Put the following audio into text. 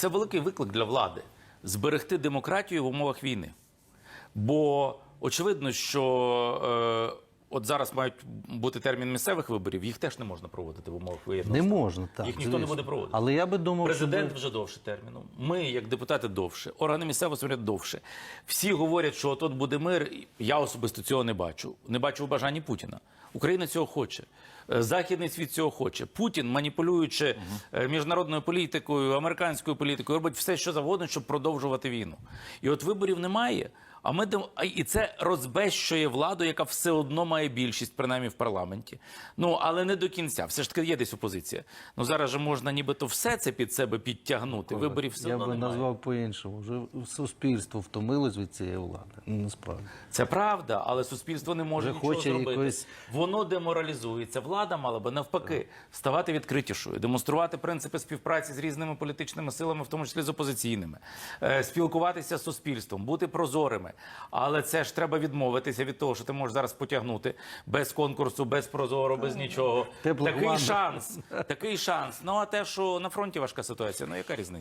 це великий виклик для влади зберегти демократію в умовах війни. Бо очевидно, що е, от зараз мають бути термін місцевих виборів, їх теж не можна проводити в умовах воєнного Не можна, так. Їх ніхто не буде проводити. Але я би думав, Президент що... вже довше терміну. Ми, як депутати, довше. Органи місцевого самоврядування довше. Всі говорять, що от буде мир. Я особисто цього не бачу. Не бачу в бажанні Путіна. Україна цього хоче. Е, Західний світ цього хоче. Путін, маніпулюючи е, міжнародною політикою, американською політикою, робить все, що завгодно, щоб продовжувати війну. І от виборів немає. А ми і це розбещує владу, яка все одно має більшість, принаймні в парламенті. Ну але не до кінця. Все ж таки є десь опозиція. Ну зараз же можна нібито все це під себе підтягнути. Виборів все я одно би немає. назвав по-іншому. Вже суспільство втомилось від цієї влади. Ну, Насправді. Це правда, але суспільство не може Вже нічого хоче зробити. якоїсь- Воно деморалізується. Влада мала би навпаки ставати відкритішою, демонструвати принципи співпраці з різними політичними силами, в тому числі з опозиційними, е, спілкуватися з суспільством, бути прозорими. Але це ж треба відмовитися від того, що ти можеш зараз потягнути без конкурсу, без прозору, без нічого. Такий шанс, такий шанс. Ну а те, що на фронті важка ситуація, ну яка різниця?